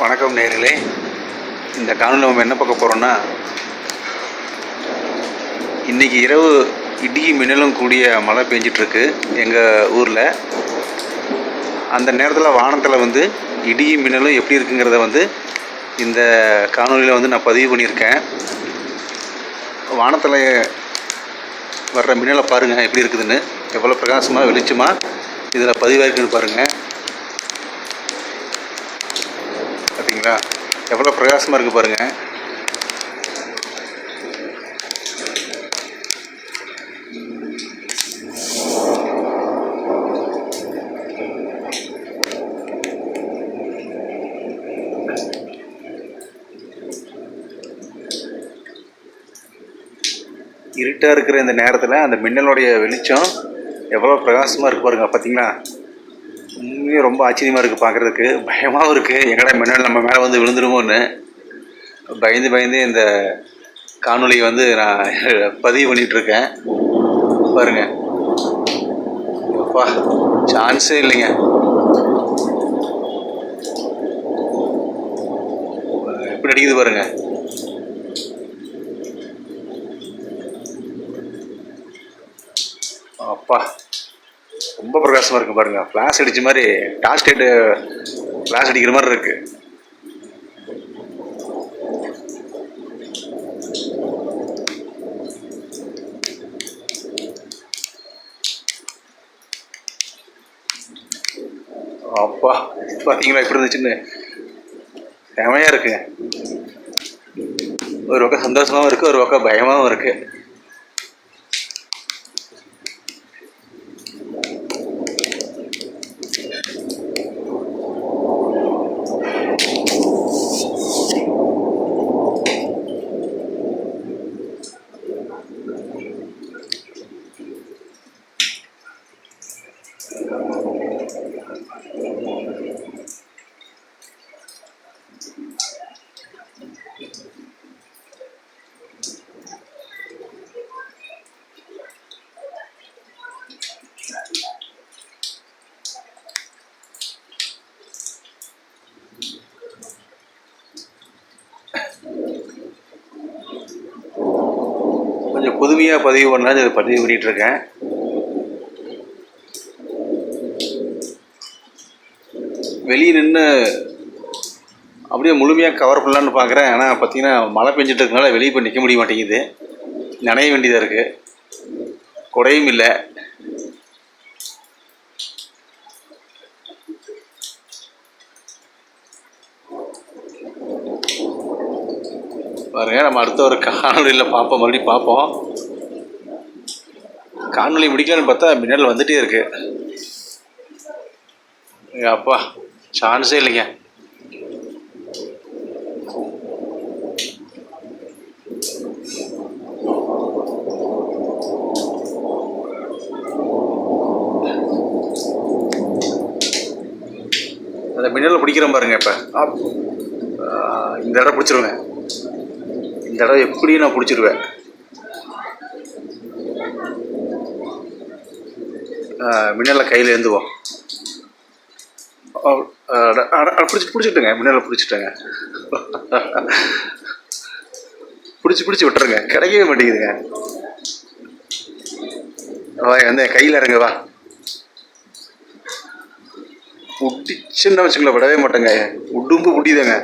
வணக்கம் நேர்களே. இந்த காணொலி நம்ம என்ன பார்க்க போகிறோன்னா இன்றைக்கி இரவு இடியும் மின்னலும் கூடிய மழை பெஞ்சிட்ருக்கு எங்கள் ஊரில். அந்த நேரத்தில் வானத்தில் வந்து இடியும் மின்னலும் எப்படி இருக்குங்கிறத வந்து இந்த காணொலியில் வந்து நான் பதிவு பண்ணியிருக்கேன். வானத்தில் வர்ற மின்னலை பாருங்கள் எப்படி இருக்குதுன்னு. எவ்வளோ பிரகாசமாக வெளிச்சமாக இதில் பதிவாயிருக்குன்னு பாருங்கள் பார்த்தீங்களா எவ்வளோ பிரகாசமாக இருக்குது பாருங்கள் இருட்டாக இருக்கிற இந்த நேரத்தில் அந்த மின்னலுடைய வெளிச்சம் எவ்வளோ பிரகாசமாக இருக்கு பாருங்கள் பார்த்தீங்களா உண்மையாக ரொம்ப ஆச்சரியமாக இருக்குது பார்க்குறதுக்கு. பயமாகவும் இருக்குது எங்கடா மின்னல் நம்ம மேலே வந்து விழுந்துருமோன்னு. பயந்து பயந்து இந்த காணொலியை வந்து நான் பதிவு பண்ணிகிட்ருக்கேன் பாருங்க. அப்பா சான்ஸே இல்லைங்க. எப்படி அடிக்குது பாருங்க. அப்பா. ரொம்ப பிரகாசமாக இருக்கு பாருங்க. ஃப்ளாஷ் அடிச்ச மாதிரி டார்ச் லைட்டு ஃப்ளாஷ் அடிக்கிற மாதிரி இருக்கு. அப்பா பார்த்தீங்களா எப்படி இருந்துச்சுன்னு செமையாக இருக்குங்க ஒரு பக்கம் சந்தோஷமாகவும் இருக்குது ஒரு பக்கம் பயமாகவும் இருக்குது புதுமையாக பதிவு பண்ணலாம் இதை பதிவு பண்ணிகிட்டு இருக்கேன் வெளியே நின்று அப்படியே முழுமையாக கவர் பண்ணலான்னு பார்க்குறேன் ஆனால் பார்த்தீங்கன்னா மழை பெஞ்சிட்டு இருக்கனால வெளியே போய் நிற்க முடிய மாட்டேங்குது. நனைய வேண்டியதாக இருக்குது குடையும் இல்லை. பாருங்க நம்ம அடுத்த ஒரு காணொலியில் பார்ப்போம். மறுபடியும் பார்ப்போம். காணொலி முடிக்கலன்னு பார்த்தா மின்னல் வந்துகிட்டே இருக்கு. ஏ அப்பா சான்ஸே இல்லைங்க. அந்த மின்னலில் பிடிக்கிறேன் பாருங்க இப்போ. இந்த இடம் பிடிச்சிருவேன் இந்த இடம் எப்படியும் நான் பிடிச்சிருவேன். மின்னலை கையில் எழுந்துவோம் பிடிச்சி பிடிச்சிட்டுங்க. மின்னலை பிடிச்சிட்டேங்க. பிடிச்சி பிடிச்சி விட்டுருங்க. கிடைக்கவே மாட்டேங்குதுங்க. வா வந்து கையில் இறங்க வா. பிடிச்சுன்னு வச்சுங்களேன் விடவே மாட்டேங்க. உடும்பு பிடிக்குதுங்க